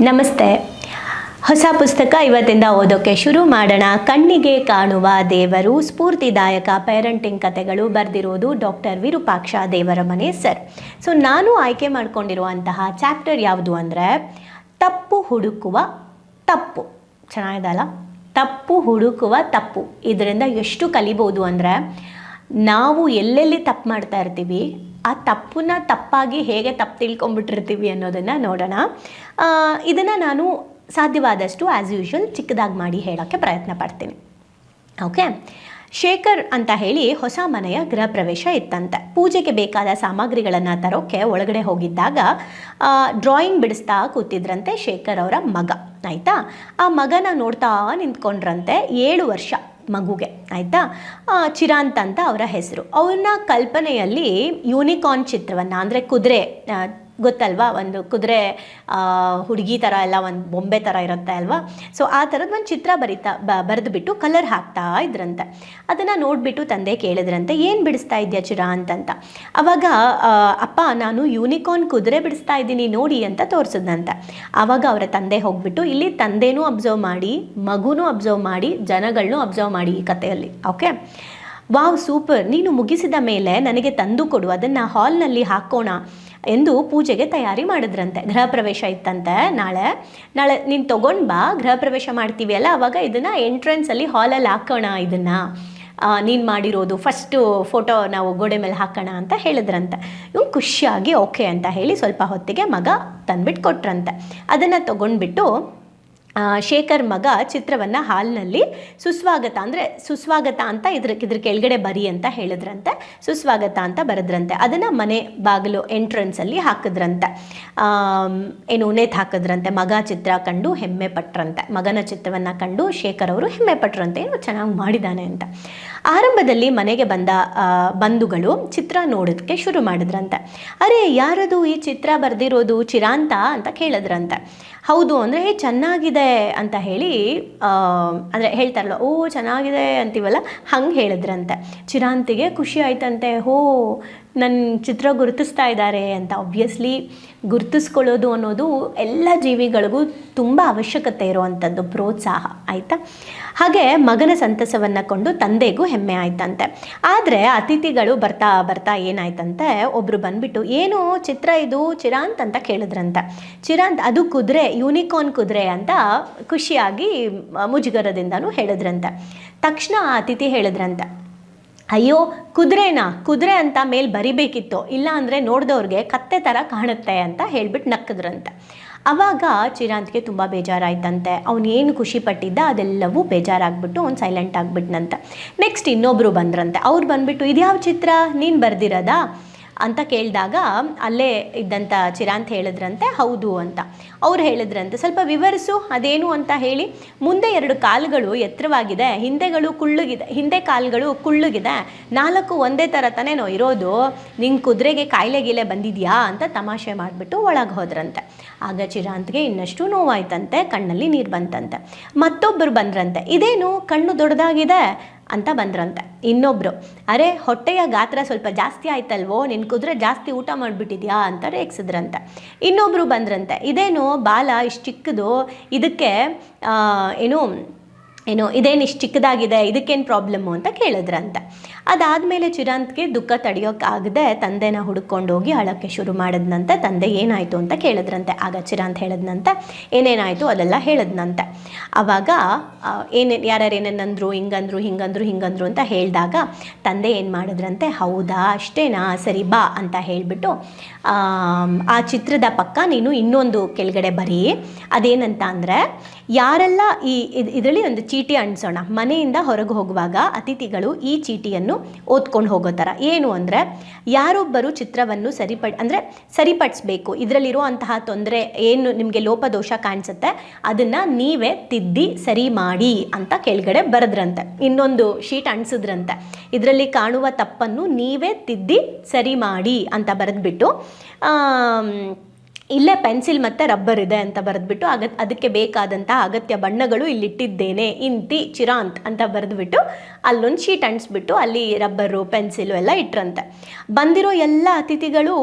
ನಮಸ್ತೆ. ಹೊಸ ಪುಸ್ತಕ ಇವತ್ತಿಂದ ಓದೋಕ್ಕೆ ಶುರು ಮಾಡೋಣ. ಕಣ್ಣಿಗೆ ಕಾಣುವ ದೇವರು, ಸ್ಫೂರ್ತಿದಾಯಕ ಪೇರೆಂಟಿಂಗ್ ಕಥೆಗಳು ಬರೆದಿರೋದು ಡಾಕ್ಟರ್ ವಿರೂಪಾಕ್ಷ ದೇವರ ಮನೆ, ಸರ್. ಸೊ, ನಾನು ಆಯ್ಕೆ ಮಾಡಿಕೊಂಡಿರುವಂತಹ ಚಾಪ್ಟರ್ ಯಾವುದು ಅಂದರೆ, ತಪ್ಪು ಹುಡುಕುವ ತಪ್ಪು. ಚೆನ್ನಾಗಿದಲ್ಲ ತಪ್ಪು ಹುಡುಕುವ ತಪ್ಪು. ಇದರಿಂದ ಎಷ್ಟು ಕಲಿಬೋದು ಅಂದರೆ, ನಾವು ಎಲ್ಲೆಲ್ಲಿ ತಪ್ಪು ಮಾಡ್ತಾ ಇರ್ತೀವಿ ಆ ತಪ್ಪನ್ನ ತಪ್ಪಾಗಿ ಹೇಗೆ ತಪ್ಪು ತಿಳ್ಕೊಂಬಿಟ್ಟಿರ್ತೀವಿ ಅನ್ನೋದನ್ನು ನೋಡೋಣ. ಇದನ್ನು ನಾನು ಸಾಧ್ಯವಾದಷ್ಟು ಆ್ಯಸ್ ಯೂಶ್ವಲ್ ಚಿಕ್ಕದಾಗಿ ಮಾಡಿ ಹೇಳೋಕ್ಕೆ ಪ್ರಯತ್ನ ಪಡ್ತೀನಿ. ಓಕೆ ಶೇಖರ್ ಅಂತ ಹೇಳಿ ಹೊಸ ಮನೆಯ ಗೃಹ ಪ್ರವೇಶ ಇತ್ತಂತೆ. ಪೂಜೆಗೆ ಬೇಕಾದ ಸಾಮಗ್ರಿಗಳನ್ನು ತರೋಕ್ಕೆ ಒಳಗಡೆ ಹೋಗಿದ್ದಾಗ ಡ್ರಾಯಿಂಗ್ ಬಿಡಿಸ್ತಾ ಕೂತಿದ್ರಂತೆ ಶೇಖರ್ ಅವರ ಮಗ. ಆಯಿತಾ? ಆ ಮಗನ ನೋಡ್ತಾ ನಿಂತ್ಕೊಂಡ್ರಂತೆ ಏಳು ವರ್ಷ. ಮಗುಗೆ ಆಯಿತಾ? ಚಿರಾಂತ್ ಅಂತ ಅವರ ಹೆಸರು. ಅವ್ರನ್ನ ಕಲ್ಪನೆಯಲ್ಲಿ ಯೂನಿಕಾರ್ನ್ ಚಿತ್ರವನ್ನು ಅಂದರೆ ಕುದುರೆ ಗೊತ್ತಲ್ವಾ? ಒಂದು ಕುದುರೆ ಹುಡುಗಿ ಥರ ಎಲ್ಲ ಒಂದು ಬೊಂಬೆ ಥರ ಇರುತ್ತೆ ಅಲ್ವಾ? ಸೊ ಆ ಥರದ್ದು ಒಂದು ಚಿತ್ರ ಬರಿತಾ, ಬ, ಬರೆದುಬಿಟ್ಟು ಕಲರ್ ಹಾಕ್ತಾ ಇದ್ರಂತೆ. ಅದನ್ನು ನೋಡಿಬಿಟ್ಟು ತಂದೆ ಕೇಳಿದ್ರಂತೆ, ಏನು ಬಿಡಿಸ್ತಾ ಇದೆಯಾ ಚಿರ? ಅಂತಂತ. ಅವಾಗ ಅಪ್ಪ, ನಾನು ಯೂನಿಕಾರ್ನ್ ಕುದುರೆ ಬಿಡಿಸ್ತಾ ಇದ್ದೀನಿ, ನೋಡಿ ಅಂತ ತೋರಿಸಿದ್ನಂತೆ. ಆವಾಗ ಅವರ ತಂದೆ ಹೋಗ್ಬಿಟ್ಟು, ಇಲ್ಲಿ ತಂದೆನೂ ಅಬ್ಸರ್ವ್ ಮಾಡಿ, ಮಗುನೂ ಅಬ್ಸರ್ವ್ ಮಾಡಿ ಜನಗಳನ್ನೂ ಅಬ್ಸರ್ವ್ ಮಾಡಿ ಈ ಕಥೆಯಲ್ಲಿ. Okay wow, super. ನೀನು ಮುಗಿಸಿದ ಮೇಲೆ ನನಗೆ ತಂದು ಕೊಡು. ಅದನ್ನು ಹಾಲ್ನಲ್ಲಿ ಹಾಕೋಣ. ಎಂದು ಪೂಜೆಗೆ ತಯಾರಿ ಮಾಡಿದ್ರಂತೆ. ಗೃಹ ಪ್ರವೇಶ ಇತ್ತಂತೆ. ನಾಳೆ ನಾಳೆ ನೀನು ತೊಗೊಂಡು ಬಾ, ಗೃಹ ಪ್ರವೇಶ ಮಾಡ್ತೀವಿ ಅಲ್ಲ, ಅವಾಗ ಇದನ್ನು ಎಂಟ್ರೆನ್ಸಲ್ಲಿ ಹಾಲಲ್ಲಿ ಹಾಕೋಣ ಇದನ್ನು. ನೀನು ಮಾಡಿರೋದು ಫಸ್ಟು ಫೋಟೋ ನಾವು ಗೋಡೆ ಮೇಲೆ ಹಾಕೋಣ ಅಂತ ಹೇಳಿದ್ರಂತೆ. ಇವ್ನು ಖುಷಿಯಾಗಿ ಓಕೆ ಅಂತ ಹೇಳಿ ಸ್ವಲ್ಪ ಹೊತ್ತಿಗೆ ಮಗ ತಂದ್ಬಿಟ್ಟು ಕೊಟ್ರಂತೆ ಅದನ್ನು ತೊಗೊಂಡ್ಬಿಟ್ಟು ಶೇಖರ್ ಮಗ ಚಿತ್ರವನ್ನು ಹಾಲ್ನಲ್ಲಿ ಸುಸ್ವಾಗತ ಅಂದರೆ ಸುಸ್ವಾಗತ ಅಂತ ಇದ್ರ ಇದ್ರ ಕೆಳಗಡೆ ಬರಿ ಅಂತ ಹೇಳಿದ್ರಂತೆ. ಸುಸ್ವಾಗತ ಅಂತ ಬರೆದ್ರಂತೆ. ಅದನ್ನು ಮನೆ ಬಾಗಿಲು ಎಂಟ್ರೆನ್ಸಲ್ಲಿ ಹಾಕಿದ್ರಂತೆ. ಏನು ನೇತು ಹಾಕಿದ್ರಂತೆ. ಮಗ ಚಿತ್ರ ಕಂಡು ಹೆಮ್ಮೆ ಪಟ್ರಂತೆ. ಮಗನ ಚಿತ್ರವನ್ನು ಕಂಡು ಶೇಖರ್ ಅವರು ಹೆಮ್ಮೆ ಪಟ್ರಂತೆ. ಏನು ಚೆನ್ನಾಗಿ ಮಾಡಿದ್ದಾನೆ ಅಂತ. ಆರಂಭದಲ್ಲಿ ಮನೆಗೆ ಬಂದ ಬಂಧುಗಳು ಚಿತ್ರ ನೋಡೋದಕ್ಕೆ ಶುರು ಮಾಡಿದ್ರಂತೆ. ಅರೆ, ಯಾರದು ಈ ಚಿತ್ರ ಬರೆದಿರೋದು ಚಿರಾಂತ ಅಂತ ಕೇಳಿದ್ರಂತೆ. ಹೌದು, ಅಂದರೆ, ಏ, ಚೆನ್ನಾಗಿದೆ ಅಂತ ಹೇಳಿ ಅಂದರೆ, ಹೇಳ್ತಾರಲ್ಲ, ಓ, ಚೆನ್ನಾಗಿದೆ ಅಂತೀವಲ್ಲ, ಹಂಗೆ ಹೇಳಿದ್ರಂತೆ. ಚಿರಾಂತಿಗೆ ಖುಷಿ ಆಯ್ತಂತೆ, ಹೋ ನನ್ನ ಚಿತ್ರ ಗುರುತಿಸ್ತಾ ಇದ್ದಾರೆ ಅಂತ ಆಬ್ವಿಯಸ್ಲಿ ಗುರುತಿಸ್ಕೊಳ್ಳೋದು ಅನ್ನೋದು ಎಲ್ಲ ಜೀವಿಗಳಿಗೂ ತುಂಬ ಅವಶ್ಯಕತೆ ಇರುವಂಥದ್ದು, ಪ್ರೋತ್ಸಾಹ, ಆಯಿತಾ? ಹಾಗೆ ಮಗನ ಸಂತಸವನ್ನು ಕೊಂಡು ತಂದೆಗೂ ಹೆಮ್ಮೆ ಆಯ್ತಂತೆ. ಆದರೆ ಅತಿಥಿಗಳು ಬರ್ತಾ ಬರ್ತಾ ಏನಾಯ್ತಂತೆ? ಒಬ್ಬರು ಬಂದ್ಬಿಟ್ಟು, ಏನು ಚಿತ್ರ ಇದು, ಚಿರಾಂತ್ ಅಂತ ಕೇಳಿದ್ರಂತೆ. ಚಿರಾಂತ್ ಅದು ಕುದುರೆ, ಯೂನಿಕಾರ್ನ್ ಕುದುರೆ ಅಂತ ಖುಷಿಯಾಗಿ ಮುಜುಗರದಿಂದನೂ ಹೇಳಿದ್ರಂತೆ. ತಕ್ಷಣ ಆ ಅತಿಥಿ ಹೇಳಿದ್ರಂತೆ ಅಯ್ಯೋ, ಕುದುರೆನಾ? ಕುದುರೆ ಅಂತ ಮೇಲ್ ಬರಿಬೇಕಿತ್ತು. ಇಲ್ಲ ಅಂದರೆ ನೋಡಿದವ್ರಿಗೆ ಕತ್ತೆ ಥರ ಕಾಣುತ್ತೆ ಅಂತ ಹೇಳ್ಬಿಟ್ಟು ನಕ್ಕದ್ರಂತೆ. ಅವಾಗ ಚಿರಾಂತ್ಗೆ ತುಂಬ ಬೇಜಾರಾಯ್ತಂತೆ. ಅವನು ಏನು ಖುಷಿ ಪಟ್ಟಿದ್ದ ಅದೆಲ್ಲವೂ ಬೇಜಾರಾಗ್ಬಿಟ್ಟು ಅವ್ನು ಸೈಲೆಂಟ್ ಆಗಿಬಿಟ್ನಂತೆ. ನೆಕ್ಸ್ಟ್ ಇನ್ನೊಬ್ಬರು ಬಂದ್ರಂತೆ. ಅವ್ರು ಬಂದ್ಬಿಟ್ಟು, ಇದ್ಯಾವ ಚಿತ್ರ? ನೀನು ಬರ್ದಿರೋದಾ? ಅಂತ ಕೇಳಿದಾಗ ಅಲ್ಲೇ ಇದ್ದಂಥ ಚಿರಾಂತ್ ಹೇಳಿದ್ರಂತೆ, ಹೌದು ಅಂತ. ಅವ್ರು ಹೇಳಿದ್ರಂತೆ, ಸ್ವಲ್ಪ ವಿವರಿಸು, ಅದೇನು ಅಂತ ಹೇಳಿ. ಮುಂದೆ ಎರಡು ಕಾಲುಗಳು ಎತ್ತರವಾಗಿದೆ, ಹಿಂದೆಗಳು ಕುಳ್ಳುಗಿದೆ, ಹಿಂದೆ ಕಾಲುಗಳು ಕುಳ್ಳುಗಿದೆ. ನಾಲ್ಕು ಒಂದೇ ಥರ ತಾನೇನೋ ಇರೋದು. ನಿಂಗೆ ಕುದುರೆಗೆ ಕಾಯಿಲೆ ಗೀಲೆ ಬಂದಿದ್ಯಾ ಅಂತ ತಮಾಷೆ ಮಾಡಿಬಿಟ್ಟು ಒಳಗೆ ಹೋದ್ರಂತೆ. ಆಗ ಚಿರಾಂತ್ಗೆ ಇನ್ನಷ್ಟು ನೋವಾಯ್ತಂತೆ, ಕಣ್ಣಲ್ಲಿ ನೀರು ಬಂತಂತೆ. ಮತ್ತೊಬ್ಬರು ಬಂದ್ರಂತೆ. ಇದೇನು ಕಣ್ಣು ದೊಡ್ಡದಾಗಿದೆ ಅಂತ ಬಂದ್ರಂತೆ. ಇನ್ನೊಬ್ರು, ಅರೆ, ಹೊಟ್ಟೆಯ ಗಾತ್ರ ಸ್ವಲ್ಪ ಜಾಸ್ತಿ ಆಯ್ತಲ್ವೋ? ನಿನ್ನ ಕುದುರೆ ಜಾಸ್ತಿ ಊಟ ಮಾಡಿಬಿಟ್ಟಿದ್ಯಾ? ಅಂತ ರೇಗ್ಸಿದ್ರಂತೆ. ಇನ್ನೊಬ್ರು ಬಂದ್ರಂತೆ. ಇದೇನು ಬಾಲ ಇಷ್ಟು ಚಿಕ್ಕದು, ಇದಕ್ಕೆ ಏನು ಏನು ಇದೇನು ಇಷ್ಟು ಚಿಕ್ಕದಾಗಿದೆ, ಇದಕ್ಕೇನು ಪ್ರಾಬ್ಲಮ್ಮು ಅಂತ ಕೇಳಿದ್ರಂತೆ. ಅದಾದಮೇಲೆ ಚಿರಾಂತ್ಗೆ ದುಃಖ ತಡೆಯೋಕ್ಕಾಗದೆ ತಂದೆನ ಹುಡ್ಕೊಂಡು ಹೋಗಿ ಅಳಕ್ಕೆ ಶುರು ಮಾಡಿದ್ನಂತೆ. ತಂದೆ ಏನಾಯಿತು ಅಂತ ಕೇಳಿದ್ರಂತೆ. ಆಗ ಚಿರಾಂತ್ ಹೇಳಿದ್ನಂತೆ. ಏನೇನಾಯಿತು ಅದೆಲ್ಲ ಹೇಳಿದ್ನಂತೆ. ಆವಾಗ ಏನೇನು ಯಾರ್ಯಾರು ಏನೇನಂದ್ರು, ಹಿಂಗಂದ್ರು ಹಿಂಗಂದ್ರು ಹಿಂಗಂದ್ರು ಅಂತ ಹೇಳಿದಾಗ ತಂದೆ ಏನು ಮಾಡಿದ್ರಂತೆ. ಹೌದಾ, ಅಷ್ಟೇನಾ? ಸರಿ, ಬಾ ಅಂತ ಹೇಳಿಬಿಟ್ಟು, ಆ ಚಿತ್ರದ ಪಕ್ಕ ನೀನು ಇನ್ನೊಂದು ಕೆಳಗಡೆ ಬರೀ. ಅದೇನಂತ ಅಂದರೆ, ಯಾರೆಲ್ಲ ಈ ಇದರಲ್ಲಿ ಒಂದು ಚೀಟಿ ಅಂಟಿಸೋಣ ಮನೆಯಿಂದ ಹೊರಗೆ ಹೋಗುವಾಗ ಅತಿಥಿಗಳು ಈ ಚೀಟಿಯನ್ನು ಓದ್ಕೊಂಡು ಹೋಗೋ ಥರ. ಏನು ಅಂದರೆ, ಯಾರೊಬ್ಬರು ಚಿತ್ರವನ್ನು ಸರಿಪಡ್ ಅಂದರೆ ಸರಿಪಡಿಸ್ಬೇಕು. ಇದರಲ್ಲಿರುವಂತಹ ತೊಂದರೆ, ಏನು ನಿಮಗೆ ಲೋಪದೋಷ ಕಾಣಿಸುತ್ತೆ, ಅದನ್ನು ನೀವೇ ತಿದ್ದಿ ಸರಿ ಮಾಡಿ ಅಂತ ಕೆಳಗಡೆ ಬರೆದ್ರಂತೆ. ಇನ್ನೊಂದು ಶೀಟ್ ಅಂಟಿಸಿದ್ರಂತೆ ಇದರಲ್ಲಿ ಕಾಣುವ ತಪ್ಪನ್ನು ನೀವೇ ತಿದ್ದಿ ಸರಿ ಮಾಡಿ ಅಂತ ಬರೆದ್ಬಿಟ್ಟು ಇಲ್ಲೇ ಪೆನ್ಸಿಲ್ ಮತ್ತು ರಬ್ಬರ್ ಇದೆ ಅಂತ ಬರೆದ್ಬಿಟ್ಟು ಅಗತ್ ಅದಕ್ಕೆ ಬೇಕಾದಂತಹ ಅಗತ್ಯ ಬಣ್ಣಗಳು ಇಲ್ಲಿಟ್ಟಿದ್ದೇನೆ, ಇಂತಿ, ಚಿರಾಂತ್ ಅಂತ ಬರೆದ್ಬಿಟ್ಟು ಅಲ್ಲೊಂದು ಶೀಟ್ ಅಂಟಿಸ್ಬಿಟ್ಟು ಅಲ್ಲಿ ರಬ್ಬರು, ಪೆನ್ಸಿಲು ಎಲ್ಲ ಇಟ್ರಂತೆ. ಬಂದಿರೋ ಎಲ್ಲ ಅತಿಥಿಗಳು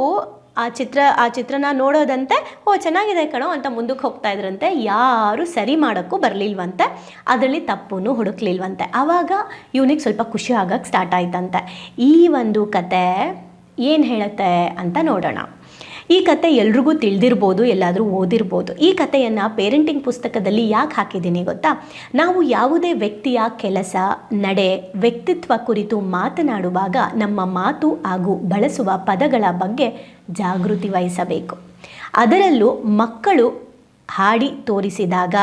ಆ ಚಿತ್ರ, ಆ ಚಿತ್ರನ ನೋಡೋದಂತೆ, ಓ, ಚೆನ್ನಾಗಿದೆ ಕಣೋ ಅಂತ ಮುಂದಕ್ಕೆ ಹೋಗ್ತಾ ಇದ್ರಂತೆ. ಯಾರು ಸರಿ ಮಾಡೋಕ್ಕೂ ಬರಲಿಲ್ವಂತೆ. ಅದರಲ್ಲಿ ತಪ್ಪೂ ಹುಡುಕ್ಲಿಲ್ವಂತೆ. ಆವಾಗ ಇವನಿಗೆ ಸ್ವಲ್ಪ ಖುಷಿ ಆಗಕ್ಕೆ ಸ್ಟಾರ್ಟ್ ಆಯ್ತಂತೆ. ಈ ಒಂದು ಕತೆ ಏನು ಹೇಳುತ್ತೆ ಅಂತ ನೋಡೋಣ. ಈ ಕತೆ ಎಲ್ರಿಗೂ ತಿಳಿದಿರ್ಬೋದು, ಎಲ್ಲಾದರೂ ಓದಿರ್ಬೋದು. ಈ ಕಥೆಯನ್ನು ಪೇರೆಂಟಿಂಗ್ ಪುಸ್ತಕದಲ್ಲಿ ಯಾಕೆ ಹಾಕಿದ್ದೀನಿ ಗೊತ್ತಾ? ನಾವು ಯಾವುದೇ ವ್ಯಕ್ತಿಯ ಕೆಲಸ, ನಡೆ, ವ್ಯಕ್ತಿತ್ವ ಕುರಿತು ಮಾತನಾಡುವಾಗ ನಮ್ಮ ಮಾತು ಹಾಗೂ ಬಳಸುವ ಪದಗಳ ಬಗ್ಗೆ ಜಾಗೃತಿ ವಹಿಸಬೇಕು. ಅದರಲ್ಲೂ ಮಕ್ಕಳು ಹಾಡಿ ತೋರಿಸಿದಾಗ,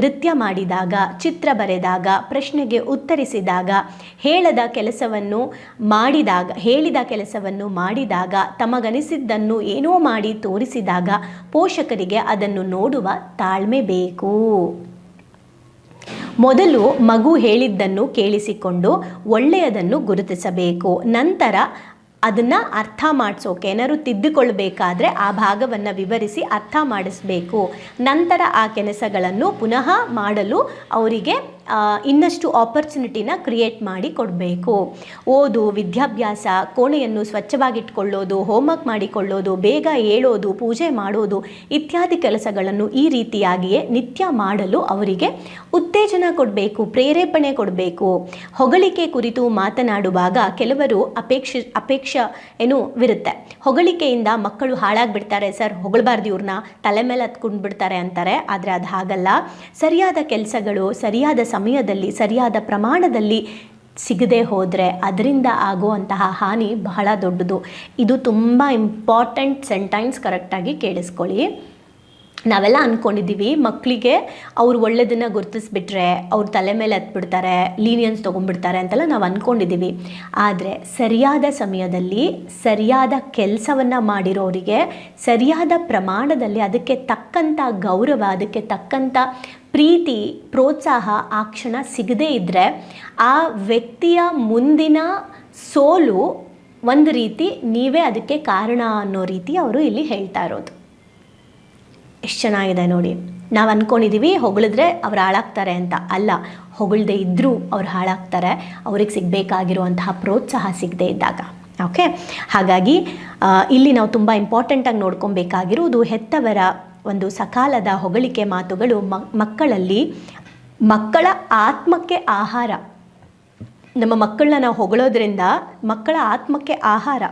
ನೃತ್ಯ ಮಾಡಿದಾಗ, ಚಿತ್ರ ಬರೆದಾಗ, ಪ್ರಶ್ನೆಗೆ ಉತ್ತರಿಸಿದಾಗ, ಹೇಳದ ಕೆಲಸವನ್ನು ಮಾಡಿದಾಗ, ಹೇಳಿದ ಕೆಲಸವನ್ನು ಮಾಡಿದಾಗ, ತಮಗನಿಸಿದ್ದನ್ನು ಏನೋ ಮಾಡಿ ತೋರಿಸಿದಾಗ ಪೋಷಕರಿಗೆ ಅದನ್ನು ನೋಡುವ ತಾಳ್ಮೆ ಬೇಕು. ಮೊದಲು ಮಗು ಹೇಳಿದ್ದನ್ನು ಕೇಳಿಸಿಕೊಂಡು ಒಳ್ಳೆಯದನ್ನು ಗುರುತಿಸಬೇಕು. ನಂತರ ಅದನ್ನು ಅರ್ಥ ಮಾಡಿಸೋಕೆ, ಏನಾದ್ರು ತಿದ್ದುಕೊಳ್ಬೇಕಾದ್ರೆ ಆ ಭಾಗವನ್ನು ವಿವರಿಸಿ ಅರ್ಥ ಮಾಡಿಸ್ಬೇಕು. ನಂತರ ಆ ಕೆಲಸಗಳನ್ನು ಪುನಃ ಮಾಡಲು ಅವರಿಗೆ ಇನ್ನಷ್ಟು ಆಪರ್ಚುನಿಟಿನ ಕ್ರಿಯೇಟ್ ಮಾಡಿ ಕೊಡಬೇಕು. ಓದು, ವಿದ್ಯಾಭ್ಯಾಸ, ಕೋಣೆಯನ್ನು ಸ್ವಚ್ಛವಾಗಿಟ್ಕೊಳ್ಳೋದು ಹೋಮ್ವರ್ಕ್ ಮಾಡಿಕೊಳ್ಳೋದು, ಬೇಗ ಏಳೋದು, ಪೂಜೆ ಮಾಡೋದು ಇತ್ಯಾದಿ ಕೆಲಸಗಳನ್ನು ಈ ರೀತಿಯಾಗಿಯೇ ನಿತ್ಯ ಮಾಡಲು ಅವರಿಗೆ ಉತ್ತೇಜನ ಕೊಡಬೇಕು, ಪ್ರೇರೇಪಣೆ ಕೊಡಬೇಕು. ಹೊಗಳಿಕೆ ಕುರಿತು ಮಾತನಾಡುವಾಗ ಕೆಲವರು ಅಪೇಕ್ಷೆ, ಅಪೇಕ್ಷ ಏನು ವಿರುತ್ತೆ? ಹೊಗಳಿಕೆಯಿಂದ ಮಕ್ಕಳು ಹಾಳಾಗ್ಬಿಡ್ತಾರೆ, ಸರ್, ಹೊಗಳಬಾರ್ದು ಇವ್ರನ್ನ ತಲೆ ಮೇಲೆ ಹತ್ಕೊಂಡ್ಬಿಡ್ತಾರೆ ಅಂತಾರೆ. ಆದರೆ ಅದು ಹಾಗಲ್ಲ. ಸರಿಯಾದ ಕೆಲಸಗಳು, ಸರಿಯಾದ ಸಮಯದಲ್ಲಿ, ಸರಿಯಾದ ಪ್ರಮಾಣದಲ್ಲಿ ಸಿಗದೆ ಹೋದರೆ ಅದರಿಂದ ಆಗುವಂತಹ ಹಾನಿ ಬಹಳ ದೊಡ್ಡದು. ಇದು ತುಂಬ ಇಂಪಾರ್ಟೆಂಟ್ ಸೆಂಟೈನ್ಸ್ ಕರೆಕ್ಟಾಗಿ ಕೇಳಿಸ್ಕೊಳ್ಳಿ. ನಾವೆಲ್ಲ ಅಂದ್ಕೊಂಡಿದ್ದೀವಿ ಮಕ್ಕಳಿಗೆ ಅವ್ರು ಒಳ್ಳೆಯದನ್ನು ಗುರುತಿಸ್ಬಿಟ್ರೆ, ಅವ್ರ ತಲೆ ಮೇಲೆ ಹತ್ಬಿಡ್ತಾರೆ ಲೀನಿಯನ್ಸ್ ತೊಗೊಂಡ್ಬಿಡ್ತಾರೆ ಅಂತೆಲ್ಲ ನಾವು ಅಂದ್ಕೊಂಡಿದ್ದೀವಿ ಆದರೆ ಸರಿಯಾದ ಸಮಯದಲ್ಲಿ, ಸರಿಯಾದ ಕೆಲಸವನ್ನು ಮಾಡಿರೋರಿಗೆ, ಸರಿಯಾದ ಪ್ರಮಾಣದಲ್ಲಿ ಅದಕ್ಕೆ ತಕ್ಕಂಥ ಗೌರವ, ಅದಕ್ಕೆ ತಕ್ಕಂಥ ಪ್ರೀತಿ, ಪ್ರೋತ್ಸಾಹ, ಆ ಕ್ಷಣ ಸಿಗದೇ ಇದ್ದರೆ ಆ ವ್ಯಕ್ತಿಯ ಮುಂದಿನ ಸೋಲು ಒಂದು ರೀತಿ ನೀವೇ ಅದಕ್ಕೆ ಕಾರಣ ಅನ್ನೋ ರೀತಿ ಅವರು ಇಲ್ಲಿ ಹೇಳ್ತಾ ಇರೋದು. ಎಷ್ಟು ಚೆನ್ನಾಗಿದೆ ನೋಡಿ. ನಾವು ಅಂದ್ಕೊಂಡಿದ್ದೀವಿ ಹೊಗಳಿದ್ರೆ ಅವ್ರು ಹಾಳಾಗ್ತಾರೆ ಅಂತ. ಅಲ್ಲ, ಹೊಗಳದೇ ಇದ್ದರೂ ಅವ್ರು ಹಾಳಾಗ್ತಾರೆ. ಅವ್ರಿಗೆ ಸಿಗಬೇಕಾಗಿರುವಂತಹ ಪ್ರೋತ್ಸಾಹ ಸಿಗದೇ ಇದ್ದಾಗ. ಓಕೆ? ಹಾಗಾಗಿ ಇಲ್ಲಿ ನಾವು ತುಂಬ ಇಂಪಾರ್ಟೆಂಟಾಗಿ ನೋಡ್ಕೊಬೇಕಾಗಿರುವುದು ಹೆತ್ತವರ ಒಂದು ಸಕಾಲದ ಹೊಗಳಿಕೆ ಮಾತುಗಳು ಮಕ್ಕಳಲ್ಲಿ ಮಕ್ಕಳ ಆತ್ಮಕ್ಕೆ ಆಹಾರ. ನಮ್ಮ ಮಕ್ಕಳನ್ನ ನಾವು ಹೊಗಳೋದ್ರಿಂದ ಮಕ್ಕಳ ಆತ್ಮಕ್ಕೆ ಆಹಾರ,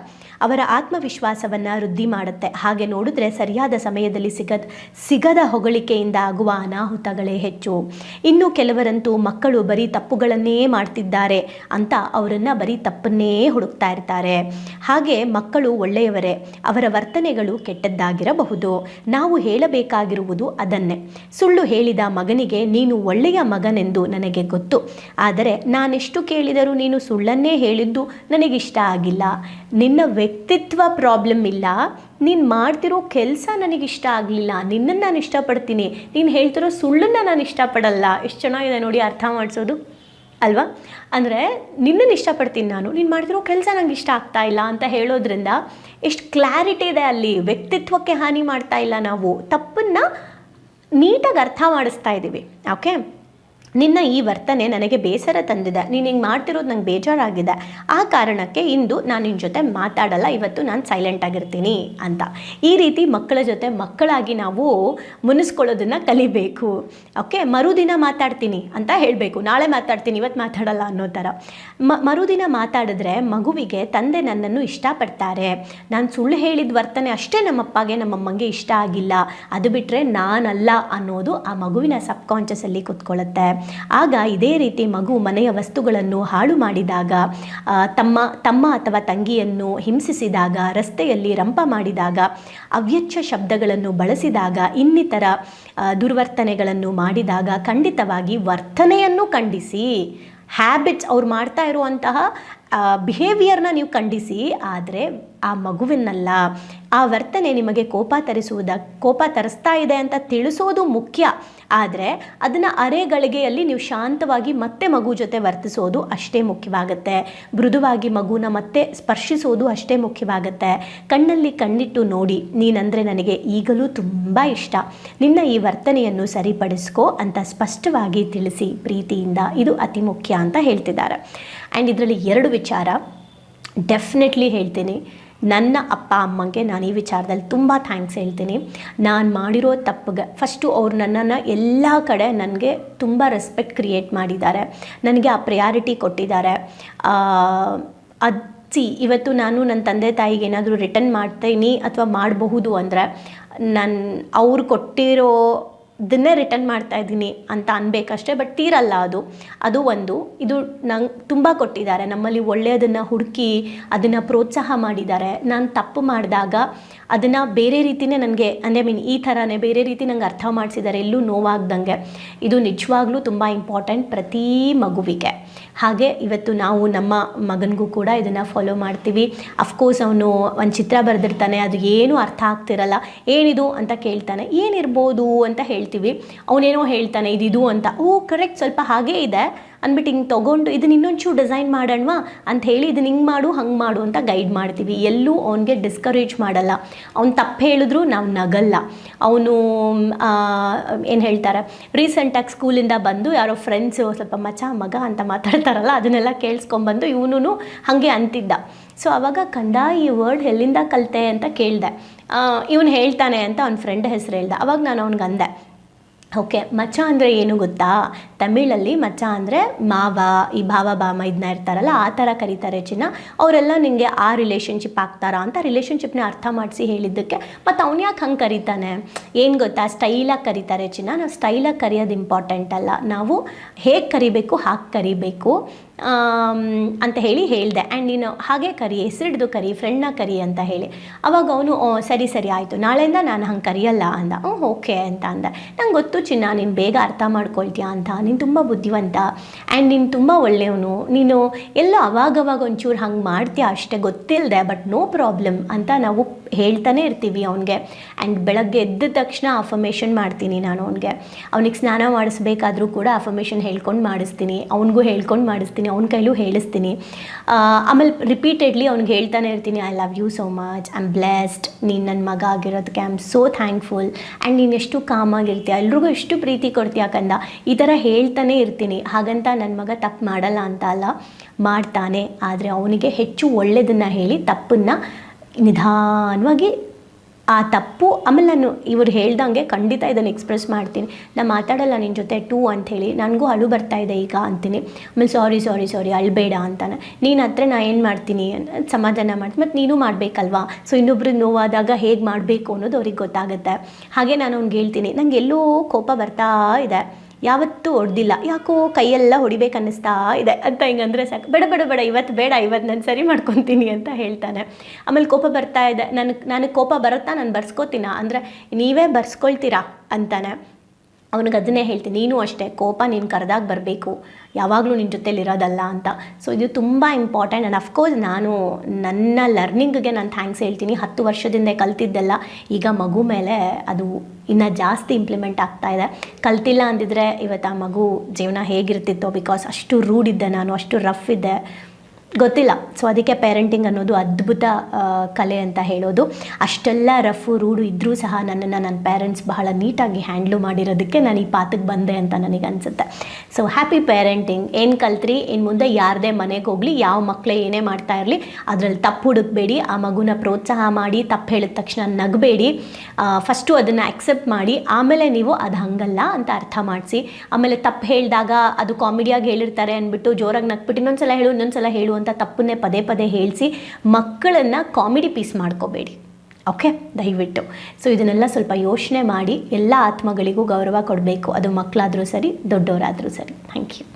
ಅವರ ಆತ್ಮವಿಶ್ವಾಸವನ್ನು ವೃದ್ಧಿ ಮಾಡುತ್ತೆ. ಹಾಗೆ ನೋಡಿದ್ರೆ ಸರಿಯಾದ ಸಮಯದಲ್ಲಿ ಸಿಗದ ಸಿಗದ ಹೊಗಳಿಕೆಯಿಂದ ಆಗುವ ಅನಾಹುತಗಳೇ ಹೆಚ್ಚು. ಇನ್ನು ಕೆಲವರಂತೂ ಮಕ್ಕಳು ಬರೀ ತಪ್ಪುಗಳನ್ನೇ ಮಾಡ್ತಿದ್ದಾರೆ ಅಂತ ಅವರನ್ನು ಬರೀ ತಪ್ಪನ್ನೇ ಹುಡುಕ್ತಾ ಇರ್ತಾರೆ. ಹಾಗೆ ಮಕ್ಕಳು ಒಳ್ಳೆಯವರೇ, ಅವರ ವರ್ತನೆಗಳು ಕೆಟ್ಟದ್ದಾಗಿರಬಹುದು. ನಾವು ಹೇಳಬೇಕಾಗಿರುವುದು ಅದನ್ನೇ. ಸುಳ್ಳು ಹೇಳಿದ ಮಗನಿಗೆ, ನೀನು ಒಳ್ಳೆಯ ಮಗನೆಂದು ನನಗೆ ಗೊತ್ತು. ಆದರೆ ನಾನೆಷ್ಟು ಕೇಳಿದರೂ ನೀನು ಸುಳ್ಳನ್ನೇ ಹೇಳಿದ್ದು ನನಗಿಷ್ಟ ಆಗಿಲ್ಲ, ನಿನ್ನ ವ್ಯಕ್ತಿತ್ವ ಪ್ರಾಬ್ಲಮ್ ಇಲ್ಲ, ನೀನು ಮಾಡ್ತಿರೋ ಕೆಲಸ ನನಗಿಷ್ಟ ಆಗಲಿಲ್ಲ, ನಿನ್ನನ್ನು ನಾನು ಇಷ್ಟಪಡ್ತೀನಿ, ನೀನು ಹೇಳ್ತಿರೋ ಸುಳ್ಳನ್ನು ನಾನು ಇಷ್ಟಪಡಲ್ಲ. ಎಷ್ಟು ಚೆನ್ನಾಗಿದೆ ನೋಡಿ ಅರ್ಥ ಮಾಡಿಸೋದು, ಅಲ್ವಾ? ಅಂದರೆ ನಿನ್ನನ್ನು ಇಷ್ಟಪಡ್ತೀನಿ ನಾನು, ನೀನು ಮಾಡ್ತಿರೋ ಕೆಲಸ ನಂಗೆ ಇಷ್ಟ ಆಗ್ತಾ ಇಲ್ಲ ಅಂತ ಹೇಳೋದ್ರಿಂದ ಎಷ್ಟು ಕ್ಲಾರಿಟಿ ಇದೆ ಅಲ್ಲಿ. ವ್ಯಕ್ತಿತ್ವಕ್ಕೆ ಹಾನಿ ಮಾಡ್ತಾ ಇಲ್ಲ ನಾವು. ತಪ್ಪನ್ನು ನೀಟಾಗಿ ಅರ್ಥ ಮಾಡಿಸ್ತಾ ಇದ್ದೀವಿ ಓಕೆ ನಿನ್ನ ಈ ವರ್ತನೆ ನನಗೆ ಬೇಸರ ತಂದಿದೆ. ನೀನು ಹಿಂಗೆ ಮಾಡ್ತಿರೋದು ನಂಗೆ ಬೇಜಾರಾಗಿದೆ. ಆ ಕಾರಣಕ್ಕೆ ಇಂದು ನಾನು ನಿನ್ನ ಜೊತೆ ಮಾತಾಡಲ್ಲ, ಇವತ್ತು ನಾನು ಸೈಲೆಂಟ್ ಆಗಿರ್ತೀನಿ ಅಂತ. ಈ ರೀತಿ ಮಕ್ಕಳ ಜೊತೆ ಮಕ್ಕಳಾಗಿ ನಾವು ಮುನಿಸ್ಕೊಳ್ಳೋದನ್ನು ಕಲಿಬೇಕು. ಓಕೆ? ಮರುದಿನ ಮಾತಾಡ್ತೀನಿ ಅಂತ ಹೇಳಬೇಕು. ನಾಳೆ ಮಾತಾಡ್ತೀನಿ ಇವತ್ತು ಮಾತಾಡಲ್ಲ ಅನ್ನೋ ಥರ. ಮರುದಿನ ಮಾತಾಡಿದ್ರೆ ಮಗುವಿಗೆ ತಂದೆ ನನ್ನನ್ನು ಇಷ್ಟಪಡ್ತಾರೆ. ನಾನು ಸುಳ್ಳು ಹೇಳಿದ ವರ್ತನೆ ಅಷ್ಟೇ ನಮ್ಮಪ್ಪಗೆ ನಮ್ಮಮ್ಮಂಗೆ ಇಷ್ಟ ಆಗಿಲ್ಲ. ಅದು ಬಿಟ್ಟರೆ ನಾನಲ್ಲ ಅನ್ನೋದು ಆ ಮಗುವಿನ ಸಬ್ ಕಾನ್ಷಿಯಸಲ್ಲಿ ಕುತ್ಕೊಳ್ಳುತ್ತೆ. ಆಗ ಇದೇ ರೀತಿ ಮಗು ಮನೆಯ ವಸ್ತುಗಳನ್ನು ಹಾಳು ಮಾಡಿದಾಗ ತಮ್ಮ ತಮ್ಮ ಅಥವಾ ತಂಗಿಯನ್ನು ಹಿಂಸಿಸಿದಾಗ, ರಸ್ತೆಯಲ್ಲಿ ರಂಪ ಮಾಡಿದಾಗ, ಅವ್ಯಚ್ಛ ಶಬ್ದಗಳನ್ನು ಬಳಸಿದಾಗ, ಇನ್ನಿತರ ದುರ್ವರ್ತನೆಗಳನ್ನು ಮಾಡಿದಾಗ ಖಂಡಿತವಾಗಿ ವರ್ತನೆಯನ್ನು ಖಂಡಿಸಿ ಹ್ಯಾಬಿಟ್ಸ್ ಅವ್ರು ಮಾಡ್ತಾ ಇರುವಂತಹ ಬಿಹೇವಿಯರ್ನ ನೀವು ಖಂಡಿಸಿ, ಆದರೆ ಆ ಮಗುವಿನಲ್ಲ, ಆ ವರ್ತನೆ ನಿಮಗೆ ಕೋಪ ತರಿಸುವುದ, ಕೋಪ ತರಿಸ್ತಾ ಇದೆ ಅಂತ ತಿಳಿಸೋದು ಮುಖ್ಯ. ಆದರೆ ಅದನ್ನು ಅರೆಗಳಿಗೆಯಲ್ಲಿ ನೀವು ಶಾಂತವಾಗಿ ಮತ್ತೆ ಮಗು ಜೊತೆ ವರ್ತಿಸೋದು ಅಷ್ಟೇ ಮುಖ್ಯವಾಗುತ್ತೆ. ಮೃದುವಾಗಿ ಮಗುನ ಮತ್ತೆ ಸ್ಪರ್ಶಿಸೋದು ಅಷ್ಟೇ ಮುಖ್ಯವಾಗುತ್ತೆ. ಕಣ್ಣಲ್ಲಿ ಕಣ್ಣಿಟ್ಟು ನೋಡಿ, ನೀನಂದರೆ ನನಗೆ ಈಗಲೂ ತುಂಬ ಇಷ್ಟ. ನಿನ್ನ ಈ ವರ್ತನೆಯನ್ನು ಸರಿಪಡಿಸ್ಕೋ ಅಂತ ಸ್ಪಷ್ಟವಾಗಿ ತಿಳಿಸಿ ಪ್ರೀತಿಯಿಂದ. ಇದು ಅತಿ ಮುಖ್ಯ ಅಂತ ಹೇಳ್ತಿದ್ದಾರೆ. ಆ್ಯಂಡ್ ಇದರಲ್ಲಿ ಎರಡು ವಿಚಾರ. ಡೆಫಿನೆಟ್ಲಿ ಹೇಳ್ತೀನಿ. ನನ್ನ ಅಪ್ಪ, ಅಮ್ಮಂಗೆ ನಾನು ಈ ವಿಚಾರದಲ್ಲಿ ತುಂಬ ಥ್ಯಾಂಕ್ಸ್ ಹೇಳ್ತೀನಿ. ನಾನು ಮಾಡಿರೋ ತಪ್ಪಿಗೆ ಫಸ್ಟು ಅವ್ರು ನನ್ನನ್ನು ಎಲ್ಲ ಕಡೆ ನನಗೆ ತುಂಬ ರೆಸ್ಪೆಕ್ಟ್ ಕ್ರಿಯೇಟ್ ಮಾಡಿದ್ದಾರೆ. ನನಗೆ ಆ ಪ್ರಿಯಾರಿಟಿ ಕೊಟ್ಟಿದ್ದಾರೆ. ಅದು, ಸಿ, ಇವತ್ತು ನಾನು ನನ್ನ ತಂದೆ ತಾಯಿಗೆ ಏನಾದರೂ ರಿಟರ್ನ್ ಮಾಡ್ತೀನಿ ಅಥವಾ ಮಾಡಬಹುದು ಅಂದರೆ ನನ್ನ ಅವ್ರು ಕೊಟ್ಟಿರೋ ಇದನ್ನೇ ರಿಟರ್ನ್ ಮಾಡ್ತಾ ಇದ್ದೀನಿ ಅಂತ ಅನ್ಬೇಕಷ್ಟೇ ಬಟ್ ತೀರಲ್ಲ ಅದು. ಅದು ಒಂದು, ಇದು ನಂಗೆ ತುಂಬ ಕೊಟ್ಟಿದ್ದಾರೆ. ನಮ್ಮಲ್ಲಿ ಒಳ್ಳೆಯದನ್ನು ಹುಡುಕಿ, ಅದನ್ನು ಪ್ರೋತ್ಸಾಹ ಮಾಡಿದ್ದಾರೆ. ನಾನು ತಪ್ಪು ಮಾಡಿದಾಗ ಅದನ್ನು ಬೇರೆ ರೀತಿಯೇ ನನಗೆ, ಅಂದರೆ ಮೀನ್ ಈ ಥರನೇ ಬೇರೆ ರೀತಿ ನಂಗೆ ಅರ್ಥ ಮಾಡಿಸಿದ್ದಾರೆ ಎಲ್ಲೂ ನೋವಾಗ್ದಂಗೆ. ಇದು ನಿಜವಾಗ್ಲೂ ತುಂಬ ಇಂಪಾರ್ಟೆಂಟ್ ಪ್ರತಿ ಮಗುವಿಗೆ. ಹಾಗೆ ಇವತ್ತು ನಾವು ನಮ್ಮ ಮಗನಿಗೂ ಕೂಡ ಇದನ್ನು ಫಾಲೋ ಮಾಡ್ತೀವಿ. ಅಫ್ಕೋರ್ಸ್ ಅವನು ಒಂದು ಚಿತ್ರ ಬರೆದಿರ್ತಾನೆ, ಅದು ಏನೂ ಅರ್ಥ ಆಗ್ತಿರಲ್ಲ. ಏನಿದು ಅಂತ ಕೇಳ್ತಾನೆ, ಏನಿರ್ಬೋದು ಅಂತ ಹೇಳ್ತೀವಿ. ಅವನೇನೋ ಹೇಳ್ತಾನೆ, ಇದಿದು ಅಂತ. ಓ ಕರೆಕ್ಟ್ ಸ್ವಲ್ಪ ಹಾಗೇ ಇದೆ. ಅಂದ್ಬಿಟ್ಟು ಹಿಂಗೆ ತೊಗೊಂಡು ಇದನ್ನ ಇನ್ನೊಂಚೂರು ಡಿಸೈನ್ ಮಾಡೋಣವಾ ಅಂತ ಹೇಳಿ ಇದನ್ನ ಹಿಂಗೆ ಮಾಡು, ಹಂಗೆ ಮಾಡು ಅಂತ ಗೈಡ್ ಮಾಡ್ತೀವಿ. ಎಲ್ಲೂ ಅವನಿಗೆ ಡಿಸ್ಕರೇಜ್ ಮಾಡಲ್ಲ. ಅವ್ನು ತಪ್ಪು ಹೇಳಿದ್ರು ನಾವು ನಗಲ್ಲ. ಅವನು ಏನು ಹೇಳ್ತಾರೆ ರೀಸೆಂಟಾಗಿ ಸ್ಕೂಲಿಂದ ಬಂದು ಯಾರೋ ಫ್ರೆಂಡ್ಸು ಸ್ವಲ್ಪ ಮಚ, ಮಗ ಅಂತ ಮಾತಾಡ್ತಾರಲ್ಲ, ಅದನ್ನೆಲ್ಲ ಕೇಳಿಸ್ಕೊಂಬಂದು ಇವನು ಹಾಗೆ ಅಂತಿದ್ದ. ಸೊ ಅವಾಗ ಕಂದ ಈ ವರ್ಡ್ ಎಲ್ಲಿಂದ ಕಲಿತೆ ಅಂತ ಕೇಳಿದೆ. ಇವನು ಹೇಳ್ತಾನೆ ಅಂತ ಅವ್ನ ಫ್ರೆಂಡ್ ಹೆಸರು ಹೇಳ್ದೆ. ಅವಾಗ ನಾನು ಅವ್ನಿಗೆ ಅಂದೆ. ಓಕೆ ಮಚ್ಚ ಅಂದರೆ ಏನು ಗೊತ್ತಾ? ತಮಿಳಲ್ಲಿ ಮಚ್ಚ ಅಂದರೆ ಮಾವ, ಈ ಭಾವ ಬಾಮ ಇದನ್ನ ಇರ್ತಾರಲ್ಲ, ಆ ಥರ ಕರೀತಾರೆ ಚಿನ್ನ. ಅವರೆಲ್ಲ ನಿಮಗೆ ಆ ರಿಲೇಷನ್ಶಿಪ್ ಆಗ್ತಾರಾ ಅಂತ ರಿಲೇಷನ್ಶಿಪ್ನ ಅರ್ಥ ಮಾಡಿಸಿ ಹೇಳಿದ್ದಕ್ಕೆ, ಮತ್ತು ಅವ್ನು ಯಾಕೆ ಹಂಗೆ ಕರೀತಾನೆ? ಏನು ಗೊತ್ತಾ? ಸ್ಟೈಲಾಗಿ ಕರೀತಾರೆ ಚಿನ್ನ. ನಾವು ಸ್ಟೈಲಾಗಿ ಕರೆಯೋದು ಇಂಪಾರ್ಟೆಂಟ್ ಅಲ್ಲ. ನಾವು ಹೇಗೆ ಕರಿಬೇಕು, ಹಾಗೆ ಕರಿಬೇಕು. ಅಂತ ಹೇಳಿ ಹೇಳಿದೆ. ಆ್ಯಂಡ್ ನೀನು ಹಾಗೆ ಕರಿ, ಹೆಸರಿಡ್ದು ಕರಿ ಫ್ರೆಂಡ್ನ ಕರಿ ಅಂತ ಹೇಳಿ. ಅವಾಗ ಅವನು ಸರಿ ಸರಿ, ಆಯಿತು. ನಾಳೆಯಿಂದ ನಾನು ಹಂಗೆ ಕರಿಯಲ್ಲ ಅಂದ. ಹ್ಞೂ ಓಕೆ ಅಂತ ಅಂದ. ನಂಗೆ ಗೊತ್ತು ಚಿನ್ನ, ನೀನು ಬೇಗ ಅರ್ಥ ಮಾಡ್ಕೊಳ್ತೀಯ ಅಂತ. ನೀನು ತುಂಬ ಬುದ್ಧಿವಂತ. ಆ್ಯಂಡ್ ನೀನು ತುಂಬ ಒಳ್ಳೆಯವನು. ನೀನು ಎಲ್ಲೋ ಅವಾಗವಾಗ ಒಂಚೂರು ಹಂಗೆ ಮಾಡ್ತೀಯ ಅಷ್ಟೇ ಗೊತ್ತಿಲ್ಲದೆ ಬಟ್ ನೋ ಪ್ರಾಬ್ಲಮ್ ಅಂತ ನಾವು ಹೇಳ್ತಾನೆ ಇರ್ತೀವಿ ಅವನಿಗೆ. ಆ್ಯಂಡ್ ಬೆಳಗ್ಗೆ ಎದ್ದ ತಕ್ಷಣ ಅಫಮೇಷನ್ ಮಾಡ್ತೀನಿ ನಾನು ಅವನಿಗೆ. ಅವನಿಗೆ ಸ್ನಾನ ಮಾಡಿಸ್ಬೇಕಾದ್ರೂ ಕೂಡ ಅಫಮೇಷನ್ ಹೇಳ್ಕೊಂಡು ಮಾಡಿಸ್ತೀನಿ. ಅವನಿಗೂ ಹೇಳ್ಕೊಂಡು ಮಾಡಿಸ್ತೀನಿ. ಅವನ ಕೈಲೂ ಹೇಳಿಸ್ತೀನಿ. ಆಮೇಲೆ ರಿಪೀಟೆಡ್ಲಿ ಅವ್ನಿಗೆ ಹೇಳ್ತಾನೆ ಇರ್ತೀನಿ I love you so much I am blessed ನೀನು ನನ್ನ ಮಗ ಆಗಿರೋದಕ್ಕೆ I am so thankful and ನೀನು ಎಷ್ಟು ಕಾಮಾಗಿರ್ತೀಯ ಎಲ್ರಿಗೂ ಎಷ್ಟು ಪ್ರೀತಿ ಕೊಡ್ತೀಯ ಕಂದ? ಈ ಥರ ಹೇಳ್ತಾನೆ ಇರ್ತೀನಿ. ಹಾಗಂತ ನನ್ನ ಮಗ ತಪ್ಪು ಮಾಡಲ್ಲ ಅಂತ ಅಲ್ಲ. ಮಾಡ್ತಾನೆ. ಆದರೆ ಅವನಿಗೆ ಹೆಚ್ಚು ಒಳ್ಳೆಯದನ್ನು ಹೇಳಿ ತಪ್ಪನ್ನು ನಿಧಾನವಾಗಿ ಆ ತಪ್ಪು ಆಮೇಲೆ ನಾನು ಇವರು ಹೇಳ್ದಂಗೆ ಖಂಡಿತ ಇದನ್ನು ಎಕ್ಸ್ಪ್ರೆಸ್ ಮಾಡ್ತೀನಿ. ನಾನು ಮಾತಾಡಲ್ಲ ನಿನ್ನ ಜೊತೆ ಟೂ ಅಂಥೇಳಿ ನನಗೂ ಅಳು ಬರ್ತಾ ಇದೆ ಈಗ ಅಂತೀನಿ. ಆಮೇಲೆ ಸಾರಿ ಸಾರಿ ಸಾರಿ ಅಳ್ಬೇಡ ಅಂತಾನೆ. ನೀನು ಹತ್ರ ನಾನು ಏನು ಮಾಡ್ತೀನಿ ಸಮಾಧಾನ ಮಾಡ್ತೀನಿ ಮತ್ತು ನೀನು ಮಾಡಬೇಕಲ್ವಾ? ಸೊ ಇನ್ನೊಬ್ರಿಗೆ ನೋವಾದಾಗ ಹೇಗೆ ಮಾಡಬೇಕು ಅನ್ನೋದು ಅವ್ರಿಗೆ ಗೊತ್ತಾಗುತ್ತೆ. ಹಾಗೆ ನಾನು ಅವ್ನಿಗೆ ಹೇಳ್ತೀನಿ. ನನಗೆ ಎಲ್ಲೋ ಕೋಪ ಬರ್ತಾ ಇದೆ. ಯಾವತ್ತೂ ಹೊಡೆದಿಲ್ಲ ಯಾಕೋ ಕೈಯೆಲ್ಲ ಹೊಡಿಬೇಕು ಅನ್ನಿಸ್ತಾ ಇದೆ. ಅಂತ ಹಿಂಗಂದ್ರೆ ಸಾಕು. ಬೇಡ ಬೇಡ ಬೇಡ. ಇವತ್ತು ಬೇಡ, ಇವತ್ತು ನಾನು ಸರಿ ಮಾಡ್ಕೊತೀನಿ ಅಂತ ಹೇಳ್ತಾನೆ. ಆಮೇಲೆ ಕೋಪ ಬರ್ತಾ ಇದೆ. ನನಗೆ ನನಗೆ ಕೋಪ ಬರುತ್ತಾ ನಾನು ಬರ್ಸ್ಕೋತೀನ? ಅಂದರೆ ನೀವೇ ಬರ್ಸ್ಕೊಳ್ತೀರಾ? ಅಂತಾನೆ. ಅವನಿಗೆ ಅದನ್ನೇ ಹೇಳ್ತೀನಿ, ನೀನು ಅಷ್ಟೇ, ಕೋಪ ನೀನು ಕರೆದಾಗ ಬರಬೇಕು, ಯಾವಾಗಲೂ ನಿನ್ನ ಜೊತೆಲಿ ಇರೋದಲ್ಲ ಅಂತ. ಸೊ ಇದು ತುಂಬ ಇಂಪಾರ್ಟೆಂಟ್ ಆ್ಯಂಡ್ ಅಫ್ಕೋರ್ಸ್ ನಾನು ನನ್ನ ಲರ್ನಿಂಗ್ಗೆ ನಾನು ಥ್ಯಾಂಕ್ಸ್ ಹೇಳ್ತೀನಿ. ಹತ್ತು ವರ್ಷದಿಂದ ಕಲ್ತಿದ್ದೆಲ್ಲ, ಈಗ ಮಗು ಮೇಲೆ ಅದು ಇನ್ನು ಜಾಸ್ತಿ ಇಂಪ್ಲಿಮೆಂಟ್ ಆಗ್ತಾ ಇದೆ. ಕಲ್ತಿಲ್ಲ ಅಂದಿದ್ರೆ ಇವತ್ತು ಆ ಮಗು ಜೀವನ ಹೇಗಿರ್ತಿತ್ತೋ ಬಿಕಾಸ್ ಅಷ್ಟು ರೂಡ್ ಇದ್ದೆ ನಾನು, ಅಷ್ಟು ರಫ್ ಇದ್ದೆ. ಗೊತ್ತಿಲ್ಲ. ಸೊ ಅದಕ್ಕೆ ಪೇರೆಂಟಿಂಗ್ ಅನ್ನೋದು ಅದ್ಭುತ ಕಲೆ ಅಂತ ಹೇಳೋದು. ಅಷ್ಟೆಲ್ಲ ರಫು ರೂಡು ಇದ್ದರೂ ಸಹ ನನ್ನನ್ನು ನನ್ನ ಪೇರೆಂಟ್ಸ್ ಬಹಳ ನೀಟಾಗಿ ಹ್ಯಾಂಡ್ಲು ಮಾಡಿರೋದಕ್ಕೆ ನಾನು ಈ ಪಾತಕ್ಕೆ ಬಂದೆ ಅಂತ ನನಗೆ ಅನಿಸುತ್ತೆ. ಸೊ ಹ್ಯಾಪಿ ಪೇರೆಂಟಿಂಗ್ ಏನು ಕಲ್ತ್ರಿ? ಇನ್ನು ಮುಂದೆ ಯಾರದೇ ಮನೆಗೆ ಹೋಗಲಿ, ಯಾವ ಮಕ್ಕಳೇ ಏನೇ ಮಾಡ್ತಾ ಇರಲಿ, ಅದರಲ್ಲಿ ತಪ್ಪು ಹುಡುಕ್ಬೇಡಿ, ಆ ಮಗುನ ಪ್ರೋತ್ಸಾಹ ಮಾಡಿ, ತಪ್ಪು ಹೇಳಿದ ತಕ್ಷಣ ನಗಬೇಡಿ ಫಸ್ಟು ಅದನ್ನು ಅಕ್ಸೆಪ್ಟ್ ಮಾಡಿ, ಆಮೇಲೆ ನೀವು ಅದು ಹಂಗಲ್ಲ ಅಂತ ಅರ್ಥ ಮಾಡಿಸಿ, ಆಮೇಲೆ ತಪ್ಪು ಹೇಳಿದಾಗ ಅದು ಕಾಮಿಡಿಯಾಗಿ ಹೇಳಿರ್ತಾರೆ ಅಂದ್ಬಿಟ್ಟು ಜೋರಾಗಿ ನಗ್ಬಿಟ್ಟು ಇನ್ನೊಂದ್ಸಲ ಹೇಳು ಇನ್ನೊಂದ್ಸಲ ಹೇಳು ಅಂತ ತಪ್ಪನ್ನೇ ಪದೇ ಪದೇ ಹೇಳಿಸಿ ಮಕ್ಕಳನ್ನು ಕಾಮಿಡಿ ಪೀಸ್ ಮಾಡ್ಕೋಬೇಡಿ. ಓಕೆ? ದಯವಿಟ್ಟು. ಸೊ ಇದನ್ನೆಲ್ಲ ಸ್ವಲ್ಪ ಯೋಚನೆ ಮಾಡಿ ಎಲ್ಲ ಆತ್ಮಗಳಿಗೂ ಗೌರವ ಕೊಡಬೇಕು. ಅದು ಮಕ್ಕಳಾದರೂ ಸರಿ ದೊಡ್ಡವರಾದರೂ ಸರಿ. Thank you